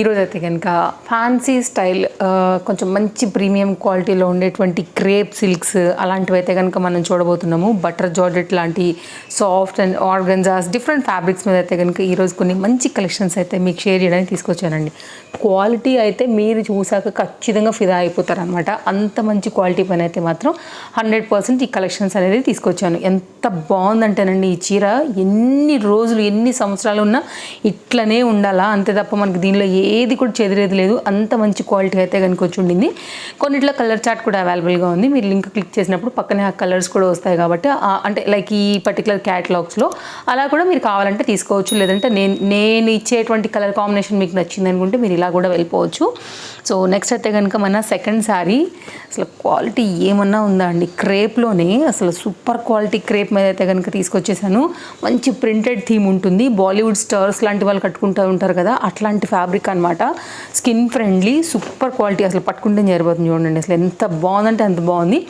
ఈరోజు అయితే కనుక ఫ్యాన్సీ స్టైల్ కొంచెం మంచి ప్రీమియం క్వాలిటీలో ఉండేటువంటి క్రేప్ సిల్క్స్ అలాంటివి అయితే కనుక మనం చూడబోతున్నాము. బటర్ జార్జెట్ లాంటి soft and organzas different fabrics మీద అయితే కనుక ఈరోజు కొన్ని మంచి కలెక్షన్స్ అయితే మీకు షేర్ చేయడానికి తీసుకొచ్చానండి. క్వాలిటీ అయితే మీరు చూసాక ఖచ్చితంగా ఫిదా అయిపోతారనమాట అంత మంచి క్వాలిటీ పైన అయితే మాత్రం హండ్రెడ్ పర్సెంట్ ఈ కలెక్షన్స్ అనేది తీసుకొచ్చాను. ఎంత బాగుందంటేనండి ఈ చీర. ఎన్ని రోజులు ఎన్ని సంవత్సరాలు ఉన్నా ఇట్లనే ఉండాలా? అంతే తప్ప మనకి దీనిలో ఏది కూడా చెదిరేది లేదు. అంత మంచి క్వాలిటీ అయితే కనుక వచ్చి ఉండింది. కొన్నిట్లో కలర్ చార్ట్ కూడా అవైలబుల్గా ఉంది. మీరు లింక్ క్లిక్ చేసినప్పుడు పక్కనే ఆ కలర్స్ కూడా వస్తాయి కాబట్టి అంటే లైక్ ఈ పర్టికులర్ క్యాటలాగ్స్లో అలా కూడా మీరు కావాలంటే తీసుకోవచ్చు. లేదంటే నేను నేను ఇచ్చేటువంటి కలర్ కాంబినేషన్ మీకు నచ్చింది అనుకుంటే మీరు ఇలా కూడా వెళ్ళిపోవచ్చు. సో నెక్స్ట్ అయితే కనుక మన సెకండ్ శారీ. అసలు క్వాలిటీ ఏమన్నా ఉందా అండి? క్రేప్లోనే అసలు సూపర్ క్వాలిటీ క్రేప్ మీద అయితే కనుక తీసుకొచ్చేసాను. మంచి ప్రింటెడ్ థీమ్ ఉంటుంది. బాలీవుడ్ స్టార్స్ లాంటి వాళ్ళు కట్టుకుంటూ ఉంటారు కదా అట్లాంటి ఫ్యాబ్రిక్ అనమాట స్కిన్ ఫ్రెండ్లీ సూపర్ క్వాలిటీ. అసలు పట్టుకుంటే జరిపోతుంది చూడండి అసలు ఎంత బాగుందంటే అంత బాగుంది.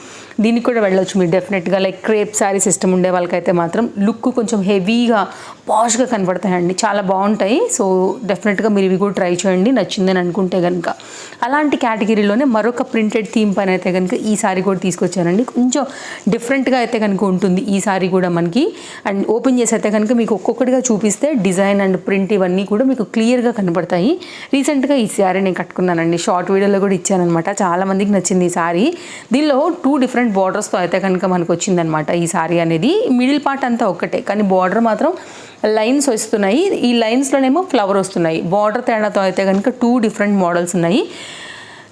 దీనికి కూడా వెళ్ళొచ్చు మీరు డెఫినెట్గా లైక్ క్రేప్ శారీ సిస్టమ్ ఉండే వాళ్ళకైతే మాత్రం లుక్ కొంచెం హెవీగా పాష్గా కనబడతాయండి. చాలా బాగుంటాయి. సో డెఫినెట్గా మీరు ఇవి కూడా ట్రై చేయండి. నచ్చిందని అనుకుంటే కనుక అలాంటి కేటగిరీలోనే మరొక ప్రింటెడ్ థీమ్ పైన అయితే కనుక ఈ సారీ కూడా తీసుకొచ్చానండి. కొంచెం డిఫరెంట్గా అయితే కనుక ఉంటుంది ఈ సారీ కూడా మనకి. అండ్ ఓపెన్ చేసి అయితే కనుక మీకు ఒక్కొక్కటిగా చూపిస్తే డిజైన్ అండ్ ప్రింట్ ఇవన్నీ కూడా మీకు క్లియర్గా కనబడతాయి. రీసెంట్గా ఈ సారీ నేను కట్టుకున్నానండి. షార్ట్ వీడియోలో కూడా ఇచ్చానమాట చాలా మందికి నచ్చింది ఈ సారీ దీనిలో టూ డిఫరెంట్ బార్డర్స్తో అయితే కనుక మనకు వచ్చిందనమాట ఈ సారీ అనేది. మిడిల్ పార్ట్ అంతా ఒక్కటే కానీ బార్డర్ మాత్రం లైన్స్ వస్తున్నాయి. ఈ లైన్స్లోనేమో ఫ్లవర్ వస్తున్నాయి. బార్డర్ తేడాతో అయితే కనుక టూ డిఫరెంట్ మోడల్స్ ఉన్నాయి.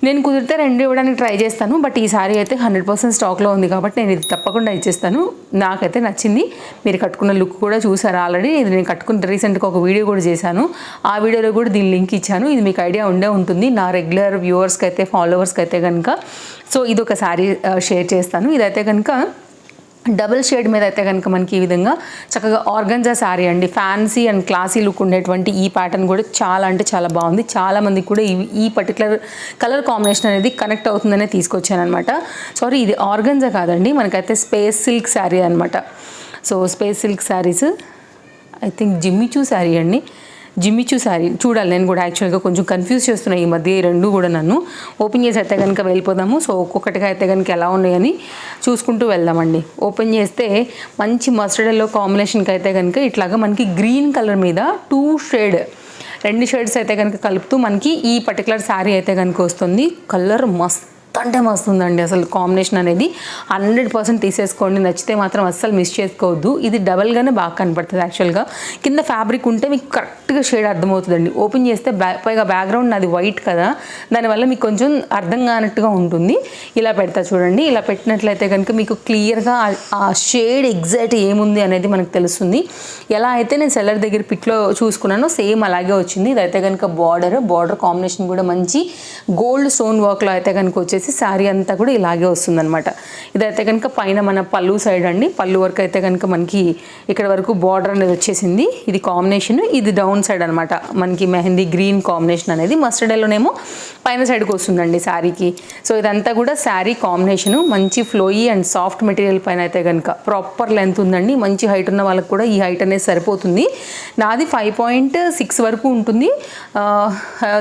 నేను కుదిరితే రెండు ఇవ్వడానికి ట్రై చేస్తాను బట్ ఈ సారీ అయితే హండ్రెడ్ పర్సెంట్ స్టాక్లో ఉంది కాబట్టి నేను ఇది తప్పకుండా ఇచ్చేస్తాను. నాకైతే నచ్చింది. మీరు కట్టుకున్న లుక్ కూడా చూసారు ఆల్రెడీ. ఇది నేను కట్టుకున్న రీసెంట్గా ఒక వీడియో కూడా చేశాను. ఆ వీడియోలో కూడా దీని లింక్ ఇచ్చాను. ఇది మీకు ఐడియా ఉండే ఉంటుంది. నా రెగ్యులర్ వ్యూవర్స్కి అయితే ఫాలోవర్స్కి అయితే కనుక సో ఇది ఒక సారీ షేర్ చేస్తాను. ఇదైతే కనుక డబుల్ షేడ్ మీద అయితే కనుక మనకి ఈ విధంగా చక్కగా ఆర్గంజా శారీ అండి. ఫ్యాన్సీ అండ్ క్లాసీ లుక్ ఉండేటువంటి ఈ ప్యాటర్న్ కూడా చాలా అంటే చాలా బాగుంది. చాలామందికి కూడా ఈ ఈ పర్టికులర్ కలర్ కాంబినేషన్ అనేది కనెక్ట్ అవుతుందనే తీసుకొచ్చాను అనమాట సారీ ఇది ఆర్గంజా కాదండి. మనకైతే స్పేస్ సిల్క్ శారీ అనమాట so space silk saris I think Jimmy Choo sari అండి. జిమ్మిచూ శారీ చూడాలి. నేను కూడా యాక్చువల్గా కొంచెం కన్ఫ్యూజ్ చేస్తున్నాయి ఈ మధ్య ఈ రెండు కూడా నన్ను. ఓపెన్ చేసి అయితే కనుక వెళ్ళిపోదాము. సో ఒక్కొక్కటిగా అయితే కనుక ఎలా ఉన్నాయని చూసుకుంటూ వెళ్దామండి. ఓపెన్ చేస్తే మంచి మస్టర్డ్ ఎల్లో కాంబినేషన్కి అయితే కనుక ఇట్లాగా మనకి గ్రీన్ కలర్ మీద టూ షేడ్ రెండు షేడ్స్ అయితే కనుక కలుపుతూ మనకి ఈ పర్టికులర్ శారీ అయితే కనుక వస్తుంది. కలర్ మస్త్. అంటే వస్తుందండి అసలు కాంబినేషన్ అనేది. హండ్రెడ్ పర్సెంట్ తీసేసుకోండి నచ్చితే మాత్రం అస్సలు మిస్ చేసుకోవద్దు. ఇది డబల్గానే బాగా కనపడుతుంది యాక్చువల్గా కింద ఫ్యాబ్రిక్ ఉంటే మీకు కరెక్ట్గా షేడ్ అర్థమవుతుందండి. ఓపెన్ చేస్తే బ్యా పైగా బ్యాక్గ్రౌండ్ అది వైట్ కదా. దానివల్ల మీకు కొంచెం అర్థం కానట్టుగా ఉంటుంది. ఇలా పెడతా చూడండి. ఇలా పెట్టినట్లయితే కనుక మీకు క్లియర్గా ఆ షేడ్ ఎగ్జాక్ట్ ఏముంది అనేది మనకు తెలుస్తుంది. ఎలా అయితే నేను సెల్లర్ దగ్గర పిక్లో చూసుకున్నానో సేమ్ అలాగే వచ్చింది. ఇదైతే కనుక బార్డర్ బార్డర్ కాంబినేషన్ కూడా మంచి గోల్డ్ స్టోన్ వర్క్లో అయితే కనుక వచ్చేసి శారీ అంతా కూడా ఇలాగే వస్తుందన్నమాట. ఇదైతే కనుక పైన మన పళ్ళు సైడ్ అండి. పళ్ళు వరకు అయితే కనుక మనకి ఇక్కడ వరకు బార్డర్ అనేది వచ్చేసింది. ఇది కాంబినేషన్ ఇది డౌన్ సైడ్ అనమాట మనకి మెహందీ గ్రీన్ కాంబినేషన్ అనేది మస్టర్డ్ ఎల్లోనేమో పైన సైడ్కి వస్తుందండి శారీకి. సో ఇదంతా కూడా శారీ కాంబినేషన్ మంచి ఫ్లోయీ అండ్ సాఫ్ట్ మెటీరియల్ పైన అయితే కనుక ప్రాపర్ లెంత్ ఉందండి. మంచి హైట్ ఉన్న వాళ్ళకి కూడా ఈ హైట్ అనేది సరిపోతుంది. నాది ఫైవ్ పాయింట్ సిక్స్ వరకు ఉంటుంది.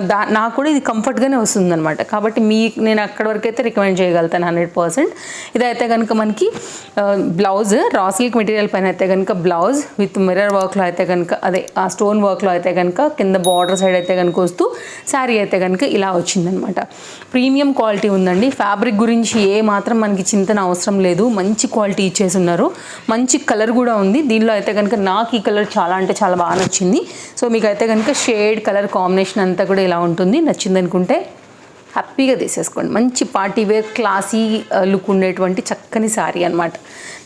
దా నాకు కూడా ఇది కంఫర్ట్గానే వస్తుంది అనమాట కాబట్టి మీ నేను అక్కడ వరకు అయితే రికమెండ్ చేయగలుగుతాను హండ్రెడ్ పర్సెంట్. ఇదైతే కనుక మనకి బ్లౌజ్ రా సిల్క్ మెటీరియల్ పైన అయితే కనుక బ్లౌజ్ విత్ మిర్రర్ వర్క్లో అయితే కనుక అదే ఆ స్టోన్ వర్క్లో అయితే కనుక కింద బార్డర్ సైడ్ అయితే కనుక వస్తూ శారీ అయితే కనుక ఇలా వచ్చిందనమాట ప్రీమియం క్వాలిటీ ఉందండి. ఫ్యాబ్రిక్ గురించి ఏ మాత్రం మనకి చింతన అవసరం లేదు. మంచి క్వాలిటీ ఇచ్చేసి ఉన్నారు మంచి కలర్ కూడా ఉంది. దీనిలో అయితే కనుక నాకు ఈ కలర్ చాలా అంటే చాలా బాగా నచ్చింది. సో మీకు అయితే కనుక షేడ్ కలర్ కాంబినేషన్ అంతా కూడా ఇలా ఉంటుంది. నచ్చింది అనుకుంటే హ్యాపీగా తీసేసుకోండి. మంచి పార్టీ వేర్ క్లాసీ లుక్ ఉండేటువంటి చక్కని శారీ అనమాట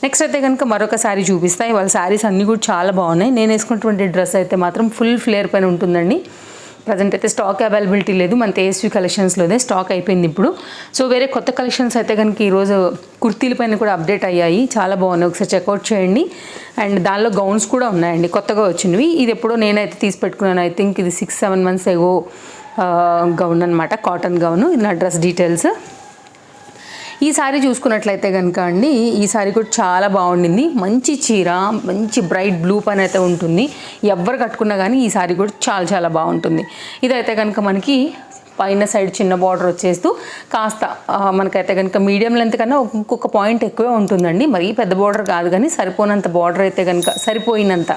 నెక్స్ట్ అయితే కనుక మరొక శారీ చూపిస్తాయి వాళ్ళ శారీస్ అన్నీ కూడా చాలా బాగున్నాయి. నేను వేసుకున్నటువంటి డ్రెస్ అయితే మాత్రం ఫుల్ ఫ్లేర్ పైన ఉంటుందండి. ప్రజెంట్ అయితే స్టాక్ అవైలబిలిటీ లేదు. మన తేజస్వి కలెక్షన్స్లోనే స్టాక్ అయిపోయింది ఇప్పుడు. సో వేరే కొత్త కలెక్షన్స్ అయితే కనుక ఈరోజు కుర్తీల పైన కూడా అప్డేట్ అయ్యాయి. చాలా బాగున్నాయి. ఒకసారి చెక్అవుట్ చేయండి. అండ్ దానిలో గౌన్స్ కూడా ఉన్నాయండి. కొత్తగా వచ్చినవి. ఇది ఎప్పుడో నేనైతే తీసి పెట్టుకున్నాను. ఐ థింక్ ఇది six seven months ago gown అనమాట కాటన్ గౌన్ ఇది నా డ్రెస్ డీటెయిల్స్ ఈ సారీ చూసుకున్నట్లయితే కనుక అండి ఈ సారీ కూడా చాలా బాగుండింది. మంచి చీర మంచి బ్రైట్ బ్లూ పని అయితే ఉంటుంది. ఎవరు కట్టుకున్నా కానీ ఈ సారీ కూడా చాలా చాలా బాగుంటుంది. ఇదైతే కనుక మనకి పైన సైడ్ చిన్న బార్డర్ వచ్చేస్తూ కాస్త మనకైతే కనుక మీడియం లెంత్ కన్నా ఇంకొక పాయింట్ ఎక్కువే ఉంటుందండి. మరీ పెద్ద బార్డర్ కాదు కానీ సరిపోనంత బార్డర్ అయితే కనుక సరిపోయినంత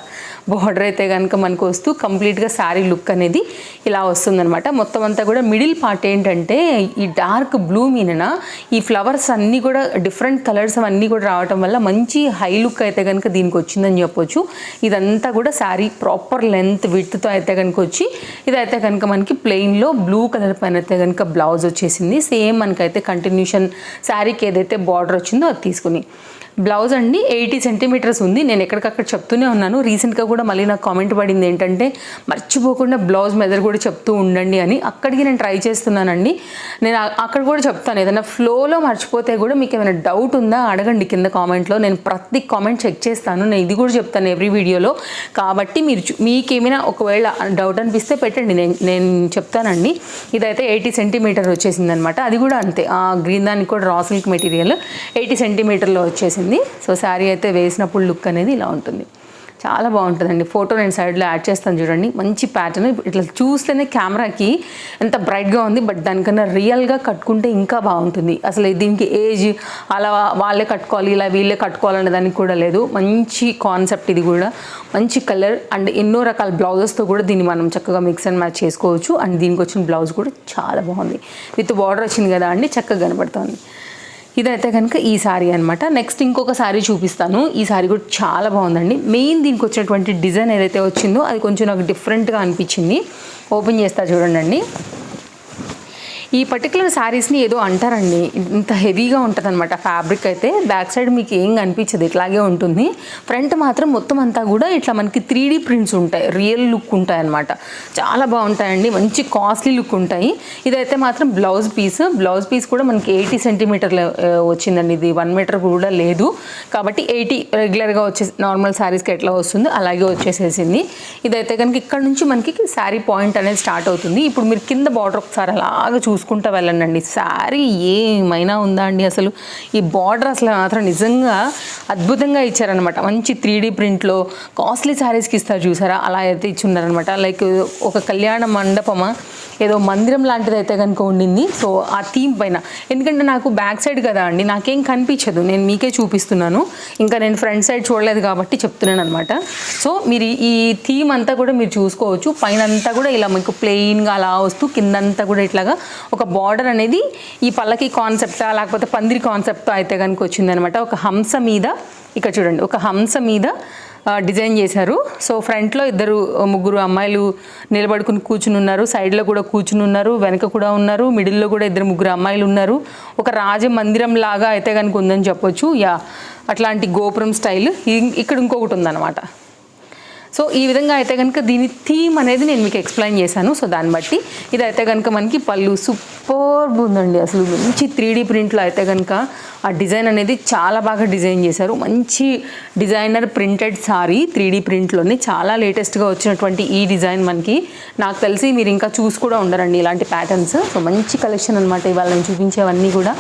బార్డర్ అయితే కనుక మనకు వస్తూ కంప్లీట్గా శారీ లుక్ అనేది ఇలా వస్తుందన్నమాట. మొత్తం అంతా కూడా మిడిల్ పార్ట్ ఏంటంటే ఈ డార్క్ బ్లూ మీనన ఈ ఫ్లవర్స్ అన్నీ కూడా డిఫరెంట్ కలర్స్ అవన్నీ కూడా రావటం వల్ల మంచి హై లుక్ అయితే కనుక దీనికి వచ్చిందని చెప్పొచ్చు. ఇదంతా కూడా శారీ ప్రాపర్ లెంత్ విత్తో అయితే కనుక వచ్చి ఇదైతే కనుక మనకి ప్లెయిన్లో బ్లూ కలర్ పైన అయితే కనుక బ్లౌజ్ వచ్చేసింది. సేమ్ మనకైతే కంటిన్యూషన్ శారీకి ఏదైతే బార్డర్ వచ్చిందో అది తీసుకుని. బ్లౌజ్ అండి ఎయిటీ సెంటీమీటర్స్ ఉంది. నేను ఎక్కడికక్కడ చెప్తూనే ఉన్నాను. రీసెంట్గా కూడా మళ్ళీ నాకు కామెంట్ పడింది ఏంటంటే మర్చిపోకుండా బ్లౌజ్ మెదర్ కూడా చెప్తూ ఉండండి అని. అక్కడికి నేను ట్రై చేస్తున్నానండి. నేను అక్కడ కూడా చెప్తాను. ఏదైనా ఫ్లోలో మర్చిపోతే కూడా మీకు ఏమైనా డౌట్ ఉందా అడగండి కింద కామెంట్లో. నేను ప్రతి కామెంట్ చెక్ చేస్తాను. నేను ఇది కూడా చెప్తాను ఎవ్రీ వీడియోలో. కాబట్టి మీరు చూ- మీకేమైనా ఒకవేళ డౌట్ అనిపిస్తే పెట్టండి. నేను నేను చెప్తానండి. ఇదైతే ఎయిటీ సెంటీమీటర్ వచ్చేసింది అనమాట అది కూడా అంతే. ఆ గ్రీన్ దానికి కూడా రా సిల్క్ మెటీరియల్. ఎయిటీ సెంటీమీటర్లో వచ్చేసింది. సో శారీ అయితే వేసినప్పుడు లుక్ అనేది ఇలా ఉంటుంది. చాలా బాగుంటుందండి. ఫోటో నేను సైడ్లో యాడ్ చేస్తాను చూడండి. మంచి ప్యాటర్న్ ఇట్లా చూస్తేనే కెమెరాకి ఎంత బ్రైట్గా ఉంది బట్ దానికన్నా రియల్గా కట్టుకుంటే ఇంకా బాగుంటుంది. అసలు దీనికి ఏజ్ అలా వాళ్ళే కట్టుకోవాలి ఇలా వీళ్ళే కట్టుకోవాలనే దానికి కూడా లేదు. మంచి కాన్సెప్ట్ ఇది కూడా. మంచి కలర్ అండ్ ఎన్నో రకాల బ్లౌజెస్తో కూడా దీన్ని మనం చక్కగా మిక్స్ అండ్ మ్యాచ్ చేసుకోవచ్చు. అండ్ దీనికి వచ్చిన బ్లౌజ్ కూడా చాలా బాగుంది. విత్ బార్డర్ వచ్చింది కదా అండి చక్కగా కనబడుతుంది. ఇదైతే కనుక ఈ సారీ అనమాట నెక్స్ట్ ఇంకొక సారీ చూపిస్తాను. ఈ సారీ కూడా చాలా బాగుందండి. మెయిన్ దీనికి వచ్చినటువంటి డిజైన్ ఏదైతే వచ్చిందో అది కొంచెం నాకు డిఫరెంట్గా అనిపించింది. ఓపెన్ చేస్తా చూడండి ఈ పర్టికులర్ శారీస్ని ఏదో అంటారండి. ఇంత హెవీగా ఉంటుంది అనమాట ఫ్యాబ్రిక్ అయితే బ్యాక్ సైడ్ మీకు ఏం కనిపించదు. ఇట్లాగే ఉంటుంది. ఫ్రంట్ మాత్రం మొత్తం అంతా కూడా ఇట్లా మనకి త్రీ ప్రింట్స్ ఉంటాయి. రియల్ లుక్ ఉంటాయి అనమాట చాలా బాగుంటాయండి. మంచి కాస్ట్లీ లుక్ ఉంటాయి. ఇదైతే మాత్రం బ్లౌజ్ పీస్ బ్లౌజ్ పీస్ కూడా మనకి ఎయిటీ సెంటీమీటర్ల వచ్చిందండి. ఇది వన్ మీటర్ కూడా లేదు. కాబట్టి ఎయిటీ రెగ్యులర్గా వచ్చే నార్మల్ శారీస్కి ఎట్లా వస్తుందో అలాగే వచ్చేసేసింది. ఇదైతే కనుక ఇక్కడ నుంచి మనకి శారీ పాయింట్ అనేది స్టార్ట్ అవుతుంది. ఇప్పుడు మీరు కింద బార్డర్ ఒకసారి అలాగా చూసుకుంటా వెళ్ళండి శారీ ఏమైనా ఉందా అండి అసలు? ఈ బార్డర్ అసలు మాత్రం నిజంగా అద్భుతంగా ఇచ్చారనమాట మంచి త్రీ డీ ప్రింట్లో కాస్ట్లీ శారీస్కి ఇస్తారు చూసారా? అలా అయితే ఇచ్చున్నారనమాట లైక్ ఒక కళ్యాణ మండపమా? ఏదో మందిరం లాంటిది అయితే కనుక ఉండింది. సో ఆ థీమ్ పైన. ఎందుకంటే నాకు బ్యాక్ సైడ్ కదా అండి. నాకేం కనిపించదు. నేను మీకే చూపిస్తున్నాను. ఇంకా నేను ఫ్రంట్ సైడ్ చూడలేదు కాబట్టి చెప్తున్నాను అనమాట సో మీరు ఈ థీమ్ అంతా కూడా మీరు చూసుకోవచ్చు. పైన అంతా కూడా ఇలా మీకు ప్లెయిన్గా అలా వస్తూ కిందంతా కూడా ఇట్లాగా ఒక బార్డర్ అనేది ఈ పల్లకి కాన్సెప్టా లేకపోతే పందిరి కాన్సెప్ట్ అయితే కనుక వచ్చిందనమాట. ఒక హంస మీద ఇక్కడ చూడండి ఒక హంస మీద డిజైన్ చేశారు. సో ఫ్రంట్లో ఇద్దరు ముగ్గురు అమ్మాయిలు నిలబడుకుని కూర్చుని ఉన్నారు సైడ్లో కూడా కూర్చుని ఉన్నారు వెనక కూడా ఉన్నారు మిడిల్లో కూడా ఇద్దరు ముగ్గురు అమ్మాయిలు ఉన్నారు. ఒక రాజ మందిరం లాగా అయితే కనుక ఉందని చెప్పొచ్చు. యా అట్లాంటి గోపురం స్టైల్ ఇక్కడ ఇంకొకటి ఉందన్నమాట సో ఈ విధంగా అయితే కనుక దీని థీమ్ అనేది నేను మీకు ఎక్స్ప్లెయిన్ చేశాను. సో దాన్ని బట్టి ఇది అయితే కనుక మనకి పళ్ళు సూపర్ ఉందండి. అసలు మంచి త్రీ డీ ప్రింట్లో అయితే కనుక ఆ డిజైన్ అనేది చాలా బాగా డిజైన్ చేశారు. మంచి designer printed sari three D ప్రింట్లోనే చాలా లేటెస్ట్గా వచ్చినటువంటి ఈ డిజైన్ మనకి. నాకు తెలిసి మీరు ఇంకా చూసి కూడా ఉండరండి ఇలాంటి ప్యాటర్న్స్. సో మంచి కలెక్షన్ అనమాట ఇవాళ నేను చూపించేవన్నీ కూడా.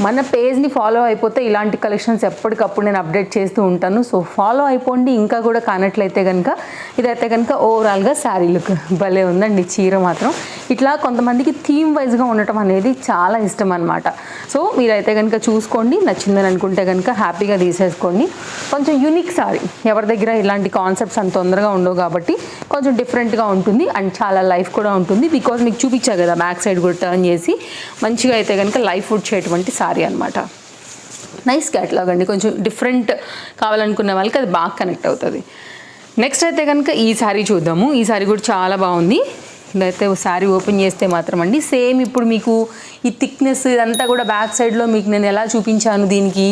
మన పేజ్ని ఫాలో అయిపోతే ఇలాంటి కలెక్షన్స్ ఎప్పటికప్పుడు నేను అప్డేట్ చేస్తూ ఉంటాను. సో ఫాలో అయిపోండి. ఇంకా కూడా కానట్లయితే కనుక ఇదైతే కనుక ఓవరాల్గా శారీ లుక్ భలే ఉందండి. చీర మాత్రం. ఇట్లా కొంతమందికి థీమ్ వైజ్గా ఉండటం అనేది చాలా ఇష్టం అనమాట సో మీరైతే కనుక చూసుకోండి. నచ్చిందని అనుకుంటే కనుక హ్యాపీగా తీసేసుకోండి. కొంచెం యూనిక్ సారీ ఎవరి దగ్గర ఇలాంటి కాన్సెప్ట్స్ అంత తొందరగా ఉండవు కాబట్టి కొంచెం డిఫరెంట్గా ఉంటుంది. అండ్ చాలా లైఫ్ కూడా ఉంటుంది. బికాజ్ మీకు చూపించా కదా బ్యాక్ సైడ్ కూడా టర్న్ చేసి మంచిగా అయితే కనుక లైఫ్ వచ్చేటువంటి సారీ అనమాట నైస్ క్యాటలాగ్ అండి. కొంచెం డిఫరెంట్ కావాలనుకున్న వాళ్ళకి అది బాగా కనెక్ట్ అవుతుంది. నెక్స్ట్ అయితే కనుక ఈ శారీ చూద్దాము. ఈ శారీ కూడా చాలా బాగుంది. ఇదైతే శారీ ఓపెన్ చేస్తే మాత్రం అండి. సేమ్ ఇప్పుడు మీకు ఈ థిక్నెస్ ఇదంతా కూడా బ్యాక్ సైడ్లో మీకు నేను ఎలా చూపించాను దీనికి?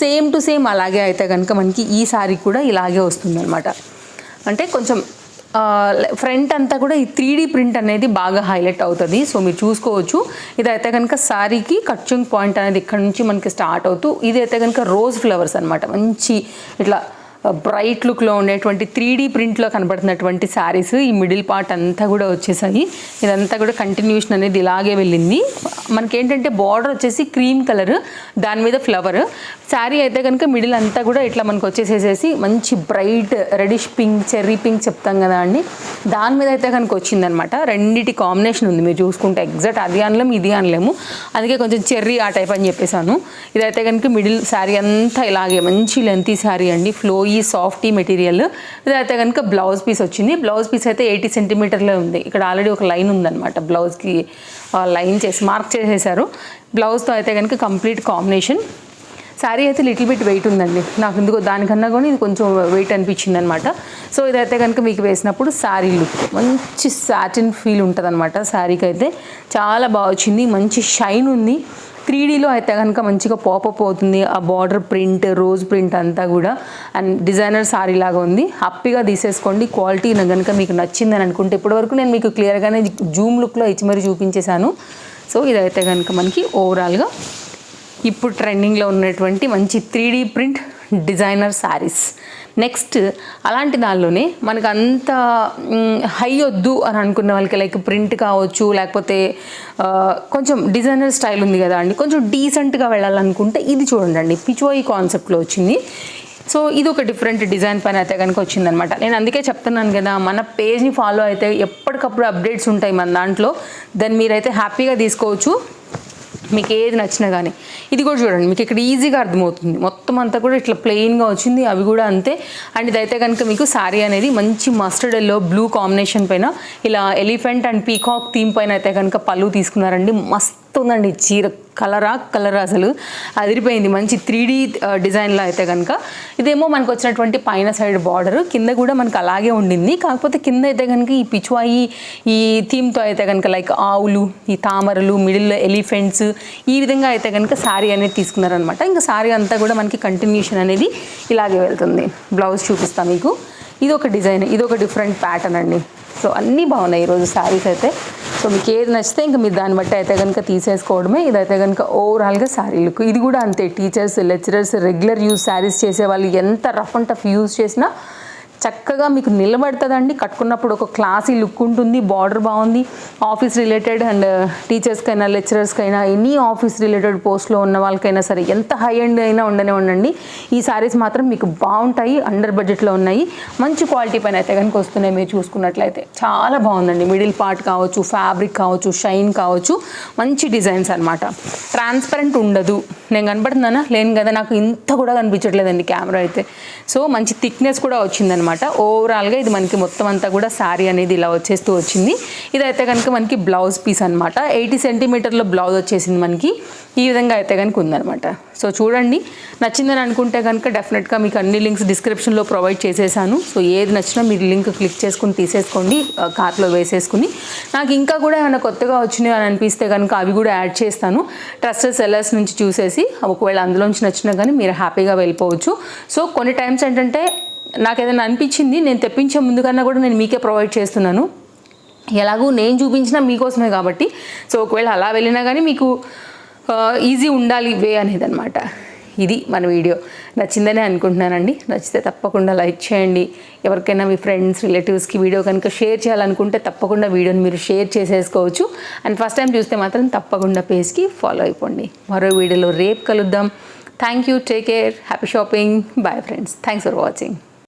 సేమ్ టు సేమ్ అలాగే అయితే కనుక మనకి ఈ శారీ కూడా ఇలాగే వస్తుందన్నమాట. అంటే కొంచెం ఫ్రంట్ అంతా కూడా ఈ త్రీ ప్రింట్ అనేది బాగా హైలైట్ అవుతుంది. సో మీరు చూసుకోవచ్చు. ఇదైతే కనుక శారీకి కచ్చింగ్ పాయింట్ అనేది ఇక్కడ నుంచి మనకి స్టార్ట్ అవుతూ ఇదైతే కనుక రోజ్ ఫ్లవర్స్ అనమాట మంచి ఇట్లా బ్రైట్ లుక్లో ఉండేటువంటి త్రీ డీ ప్రింట్లో కనబడుతున్నటువంటి శారీస్ ఈ మిడిల్ పార్ట్ అంతా కూడా వచ్చేసాయి. ఇదంతా కూడా కంటిన్యూషన్ అనేది ఇలాగే వెళ్ళింది. మనకేంటంటే బార్డర్ వచ్చేసి క్రీమ్ కలర్ దాని మీద ఫ్లవర్ శారీ అయితే కనుక మిడిల్ అంతా కూడా ఇట్లా మనకు వచ్చేసేసేసి మంచి bright reddish pink cherry pink చెప్తాం కదా అండి. దాని మీద అయితే కనుక వచ్చిందనమాట. రెండిటి కాంబినేషన్ ఉంది. మీరు చూసుకుంటే ఎగ్జాక్ట్ అది అనలేము ఇది అనలేము. అందుకే కొంచెం చెర్రీ ఆ టైప్ అని చెప్పేసాను. ఇదైతే కనుక మిడిల్ శారీ అంతా ఇలాగే మంచి లెంతీ శారీ అండి. ఫ్లోయి సాఫ్టీ మెటీరియల్ ఇదైతే కనుక బ్లౌజ్ పీస్ వచ్చింది. బ్లౌజ్ పీస్ అయితే ఎయిటీ సెంటీమీటర్లే ఉంది. ఇక్కడ ఆల్రెడీ ఒక లైన్ ఉందన్నమాట బ్లౌజ్కి లైన్ చేసి మార్క్ చేసేసారు బ్లౌజ్తో అయితే కనుక కంప్లీట్ కాంబినేషన్ శారీ అయితే లిటిల్ బిట్ వెయిట్ ఉందండి. నాకు ఎందుకో దానికన్నా కూడా ఇది కొంచెం వెయిట్ అనిపించింది అనమాట సో ఇదైతే కనుక మీకు వేసినప్పుడు శారీ లుక్ మంచి సాటిన్ ఫీల్ ఉంటుంది అనమాట శారీకి అయితే చాలా బాగా వచ్చింది. మంచి షైన్ ఉంది. త్రీ డీలో అయితే కనుక మంచిగా పాపప్ అవుతుంది. ఆ బార్డర్ ప్రింట్ రోజ్ ప్రింట్ అంతా కూడా. అండ్ డిజైనర్ సారీ లాగా ఉంది. హ్యాపీగా తీసేసుకోండి. క్వాలిటీ కనుక మీకు నచ్చిందని అనుకుంటే ఇప్పటివరకు నేను మీకు క్లియర్గానే జూమ్ లుక్లో ఇచ్చి మరీ చూపించేశాను. సో ఇదైతే కనుక మనకి ఓవరాల్గా ఇప్పుడు ట్రెండింగ్లో ఉన్నటువంటి మంచి three D print designer saris. Next అలాంటి దానిలోనే మనకు అంత హై వద్దు అని అనుకున్న వాళ్ళకి లైక్ ప్రింట్ కావచ్చు లేకపోతే కొంచెం డిజైనర్ స్టైల్ ఉంది కదా అండి కొంచెం డీసెంట్గా వెళ్ళాలనుకుంటే ఇది చూడండి అండి పిచోయి కాన్సెప్ట్లో వచ్చింది. సో ఇది ఒక డిఫరెంట్ డిజైన్ పైన అయితే కనుక వచ్చిందనమాట. నేను అందుకే చెప్తున్నాను కదా మన పేజ్ని ఫాలో అయితే ఎప్పటికప్పుడు అప్డేట్స్ ఉంటాయి మన దాంట్లో. దాన్ని మీరైతే హ్యాపీగా తీసుకోవచ్చు. మీకు ఏది నచ్చినా కానీ ఇది కూడా చూడండి మీకు ఇక్కడ ఈజీగా అర్థమవుతుంది. మొత్తం అంతా కూడా ఇట్లా ప్లెయిన్గా వచ్చింది అవి కూడా అంతే. అండ్ ఇదైతే కనుక మీకు శారీ అనేది మంచి మస్టర్డ్ ఎల్లో బ్లూ కాంబినేషన్ పైన ఇలా ఎలిఫెంట్ అండ్ పీకాక్ థీమ్ పైన అయితే కనుక పళ్ళు తీసుకున్నారండి. మస్తు ఉందండి చీర కలరా కలర్ అసలు. అదిరిపోయింది. మంచి త్రీ డీ డిజైన్లో అయితే కనుక ఇదేమో మనకు వచ్చినటువంటి పైన సైడ్ బార్డర్. కింద కూడా మనకు అలాగే ఉండింది. కాకపోతే కింద అయితే కనుక ఈ పిచ్వాయి ఈ థీమ్తో అయితే కనుక లైక్ ఆవులు ఈ తామరలు మిడిల్లో ఎలిఫెంట్స్ ఈ విధంగా అయితే కనుక శారీ అనేది తీసుకున్నారనమాట ఇంకా శారీ అంతా కూడా మనకి కంటిన్యూషన్ అనేది ఇలాగే వెళ్తుంది. బ్లౌజ్ చూపిస్తాను మీకు. ఇది ఒక డిజైన్ ఇది ఒక డిఫరెంట్ ప్యాటర్న్ అండి. సో అన్నీ బాగున్నాయి ఈరోజు శారీస్ అయితే. సో మీకు ఏది నచ్చితే ఇంకా మీరు దాన్ని బట్టి అయితే కనుక తీసేసుకోవడమే. ఇదైతే కనుక ఓవరాల్గా శారీ లుక్ ఇది కూడా అంతే teachers lecturers regular use saris చేసే వాళ్ళు ఎంత రఫ్ అండ్ టఫ్ యూస్ చేసినా చక్కగా మీకు నిలబడుతుందండి. కట్టుకున్నప్పుడు ఒక క్లాసీ లుక్ ఉంటుంది బార్డర్ బాగుంది. ఆఫీస్ రిలేటెడ్ అండ్ uh, టీచర్స్కైనా లెక్చరర్స్కైనా ఎనీ ఆఫీస్ రిలేటెడ్ పోస్ట్లో ఉన్న వాళ్ళకైనా సరే ఎంత హై ఎండ్ అయినా ఉండనే ఉండండి. ఈ సారీస్ మాత్రం మీకు బాగుంటాయి అండర్ బడ్జెట్లో ఉన్నాయి. మంచి క్వాలిటీ పైన అయితే కనుక వస్తున్నాయి మీరు చూసుకున్నట్లయితే. చాలా బాగుందండి. మిడిల్ పార్ట్ కావచ్చు ఫ్యాబ్రిక్ కావచ్చు షైన్ కావచ్చు మంచి డిజైన్స్ అనమాట ట్రాన్స్పరెంట్ ఉండదు. నేను కనపడుతున్నానా? లేను కదా. నాకు ఇంత కూడా కనిపించట్లేదండి కెమెరా అయితే. సో మంచి థిక్నెస్ కూడా వచ్చిందనమాట ఓవరాల్గా ఇది మనకి మొత్తం అంతా కూడా శారీ అనేది ఇలా వచ్చేస్తూ వచ్చింది. ఇదైతే కనుక మనకి బ్లౌజ్ పీస్ అనమాట ఎయిటీ సెంటీమీటర్లో బ్లౌజ్ వచ్చేసింది మనకి. ఈ విధంగా అయితే కనుక ఉందనమాట సో చూడండి. నచ్చిందని అనుకుంటే కనుక డెఫినెట్గా మీకు అన్ని లింక్స్ డిస్క్రిప్షన్లో ప్రొవైడ్ చేసేసాను. సో ఏది నచ్చినా మీరు లింక్ క్లిక్ చేసుకుని తీసేసుకోండి. కార్ట్లో వేసేసుకుని. నాకు ఇంకా కూడా ఏమైనా కొత్తగా వచ్చినాయి అని అనిపిస్తే కనుక అవి కూడా యాడ్ చేస్తాను. ట్రస్టెడ్ సెల్లర్స్ నుంచి చూసేసి ఒకవేళ అందులోంచి నచ్చినా కానీ మీరు హ్యాపీగా వెళ్ళిపోవచ్చు. సో కొన్ని టైమ్స్ ఏంటంటే నాకు ఏదైనా అనిపించింది నేను తెప్పించే ముందు కన్నా కూడా నేను మీకే ప్రొవైడ్ చేస్తున్నాను. ఎలాగూ నేను చూపించిన మీకోసమే కాబట్టి. సో ఒకవేళ అలా వెళ్ళినా కానీ మీకు ఈజీ ఉండాలి వే అనేది అనమాట ఇది మన వీడియో. నచ్చిందనే అనుకుంటున్నానండి. నచ్చితే తప్పకుండా లైక్ చేయండి. ఎవరికైనా మీ ఫ్రెండ్స్ రిలేటివ్స్కి వీడియో కనుక షేర్ చేయాలనుకుంటే తప్పకుండా వీడియోని మీరు షేర్ చేసేసుకోవచ్చు. అండ్ ఫస్ట్ టైం చూస్తే మాత్రం తప్పకుండా పేజ్కి ఫాలో అయిపోండి. మరో వీడియోలో రేపు కలుద్దాం. Thank you take care happy shopping bye friends thanks for watching